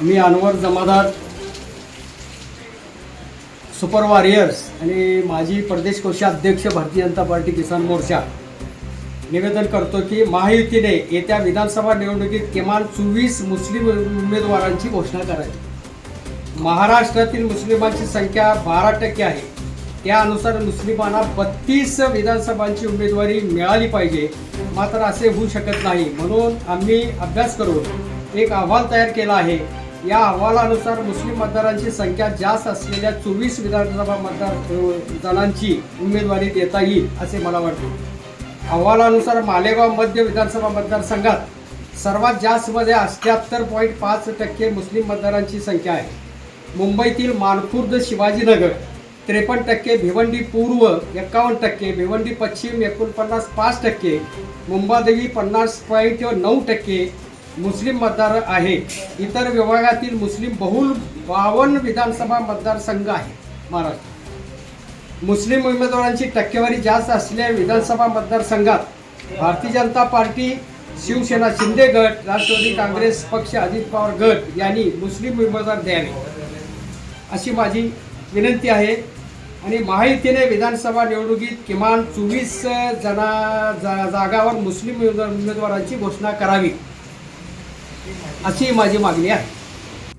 मी Anwar Jamadar super warriors आणि माझी प्रदेश कोषाध्यक्ष भारतीय जनता पार्टी किसान मोर्चा. निवेदन करतो की महायुतीने येत्या विधानसभा निवडणुकीत किमान चोवीस मुस्लिम उमेदवारांची घोषणा करावी. महाराष्ट्रातील मुस्लिमांची संख्या बारा टक्के आहे. त्यानुसार मुस्लिमांना बत्तीस विधानसभांची उमेदवारी मिळाली पाहिजे. मात्र असे होऊ शकत नाही. म्हणून आम्ही अभ्यास करून एक अहवाल तयार केला आहे. या अहवालानुसार मुस्लिम मतदारांची संख्या जास्त असलेल्या चोवीस विधानसभा मतदार जणांची उमेदवारी देता येईल असे मला वाटते. अहवालानुसार मालेगाव मध्य विधानसभा मतदारसंघात सर्वात जास्त मध्ये अठ्याहत्तर पॉईंट पाच टक्के मुस्लिम मतदारांची संख्या आहे. मुंबईतील मानखुर्द शिवाजीनगर त्रेपन्न टक्के भिवंडी पूर्व एकावन्न टक्के भिवंडी पश्चिम एकोणपन्नास पाच टक्के मुंबादेवी पन्नास पॉईंट नऊ टक्के मुस्लिम मतदार आहे. इतर विभागातील मुस्लिम बहुल बावन्न विधानसभा मतदारसंघ आहे महाराष्ट्र. मुस्लिम उमेदवारांची टक्केवारी जास्त असलेल्या विधानसभा मतदारसंघात भारतीय जनता पार्टी शिवसेना शिंदे गट राष्ट्रवादी काँग्रेस पक्ष अजित पवार गट यांनी मुस्लिम उमेदवार द्यावे. अशी माझी विनंती आहे. आणि महायुतीने विधानसभा निवडणुकीत किमान चोवीस जना जा जागावर मुस्लिम उमेदवारांची घोषणा करावी. अशी माझी मागणी आहे